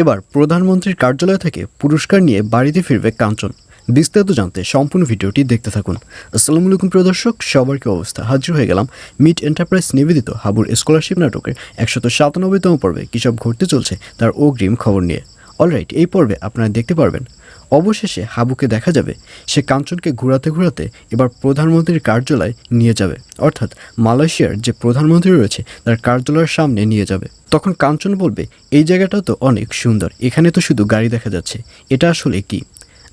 এবার প্রধানমন্ত্রীর কার্যালয় থেকে পুরস্কার নিয়ে বাড়িতে ফিরবে কাঞ্চন। বিস্তারিত জানতে সম্পূর্ণ ভিডিওটি দেখতে থাকুন। আসসালামু আলাইকুম প্রিয় দর্শক, সবার কি অবস্থা? হাজির হয়ে গেলাম মিট এন্টারপ্রাইজ নিবেদিত হাবুর স্কলারশিপ নাটকের একশত সাতানব্বইতম পর্বে। কী সব ঘটতে চলছে তার অগ্রিম খবর নিয়ে। অলরাইট এই পর্বে আপনারা দেখতে পারবেন অবশেষে হাবুকে দেখা যাবে। সে কাঞ্চনকে ঘোরাতে ঘোরাতে এবার প্রধানমন্ত্রীর কার্যালয় নিয়ে যাবে। অর্থাৎ মালয়েশিয়ার যে প্রধানমন্ত্রী রয়েছে, তার কার্যালয়ের সামনে নিয়ে যাবে। তখন কাঞ্চন বলবে, এই জায়গাটা তো অনেক সুন্দর। এখানে তো শুধু গাড়ি দেখা যাচ্ছে। এটা আসলে কি?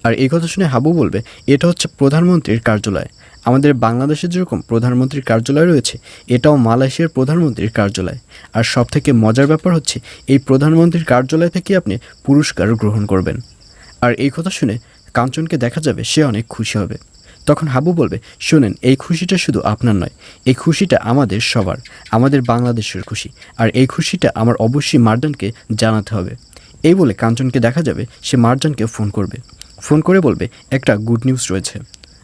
আর এই কথা শুনে হাবু বলবে, এটা হচ্ছে প্রধানমন্ত্রীর কার্যালয়। আমাদের বাংলাদেশে যেরকম প্রধানমন্ত্রীর কার্যালয় রয়েছে, এটাও মালয়েশিয়ার প্রধানমন্ত্রীর কার্যালয়। আর সবথেকে মজার ব্যাপার হচ্ছে, এই প্রধানমন্ত্রীর কার্যালয় থেকে আপনি পুরস্কার গ্রহণ করবেন। আর এই কথা শুনে কাঞ্চনকে দেখা যাবে সে অনেক খুশি হবে। তখন হাবু বলবে, শোনেন, এই খুশিটা শুধু আপনার নয়। এই খুশিটা আমাদের সবার, আমাদের বাংলাদেশের খুশি। আর এই খুশিটা আমার অবশ্যই মার্জানকে জানাতে হবে। এই বলে কাঞ্চনকে দেখা যাবে, সে মার্জানকে ফোন করবে। ফোন করে বলবে, একটা গুড নিউজ রয়েছে।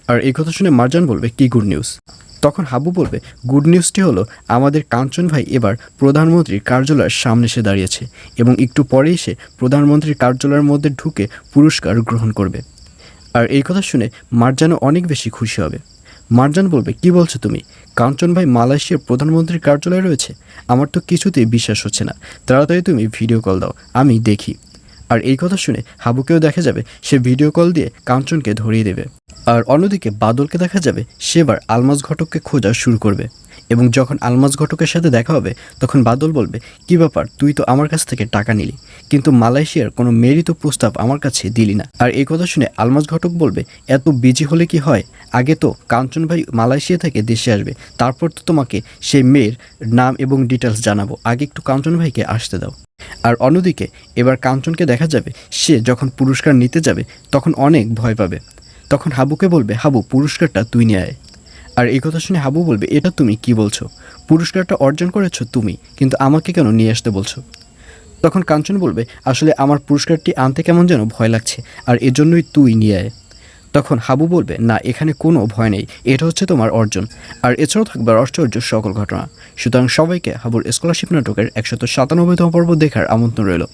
আর এই কথা শুনে মার্জান বলবে, কি গুড নিউজ তখন হাবু বলবে, গুড নিউজটি হলো, আমাদের কাঞ্চন ভাই এবার প্রধানমন্ত্রীর কার্যালয়ের সামনে এসে দাঁড়িয়েছে এবং একটু পরে এসে প্রধানমন্ত্রীর কার্যালয়ের মধ্যে ঢুকে পুরস্কার গ্রহণ করবে। আর এই কথা শুনে মার্জানও অনেক বেশি খুশি হবে। মার্জান বলবে, কি বলছো তুমি? কাঞ্চন ভাই মালয়েশিয়ার প্রধানমন্ত্রীর কার্যালয়ে রয়েছে? আমার তো কিছুতেই বিশ্বাস হচ্ছে না। তাড়াতাড়ি তুমি ভিডিও কল দাও, আমি দেখি। আর এই কথা শুনে হাবুকেও দেখা যাবে সে ভিডিও কল দিয়ে কাঞ্চনকে ধরিয়ে দেবে। আর অন্যদিকে বাদলকে দেখা যাবে সেবার আলমাজ ঘটককে খোঁজা শুরু করবে। এবং যখন আলমাজ ঘটকের সাথে দেখা হবে, তখন বাদল বলবে, কি ব্যাপার, তুই তো আমার কাছ থেকে টাকা নিলি। কিন্তু মালয়েশিয়ার কোনো মেয়েরই তো প্রস্তাব আমার কাছে দিলি না। আর এই কথা শুনে আলমাজ ঘটক বলবে, এত বিজি হলে কি হয়? আগে তো কাঞ্চন ভাই মালয়েশিয়া থেকে দেশে আসবে। তারপর তো তোমাকে সেই মেয়ের নাম এবং ডিটেলস জানাব। আগে একটু কাঞ্চন ভাইকে আসতে দাও। আর অন্যদিকে, এবার কাঞ্চনকে দেখা যাবে, সে যখন পুরস্কার নিতে যাবে, তখন অনেক ভয় পাবে। তখন হাবুকে বলবে, হাবু, পুরস্কারটা তুই নিয়ে আয়। আর এই কথা শুনে হাবু বলবে, এটা তুমি, কি বলছো? পুরস্কারটা অর্জন করেছ তুমি, কিন্তু আমাকে কেন নিয়ে আসতে বলছো? তখন কাঞ্চন বলবে, আসলে আমার পুরস্কারটি আনতে কেমন যেন ভয় লাগছে, আর এজন্যই তুই নিয়ে আয়। তখন হাবু বলবে, না, এখানে কোনো ভয় নেই, এটা হচ্ছে তোমার অর্জন, আর এছাড়াও থাকবে আশ্চর্য সকল ঘটনা। সুতরাং সবাইকে হাবুর স্কলারশিপ নাটকের একশত সাতানব্বইতম পর্ব দেখার আমন্ত্রণ রইল।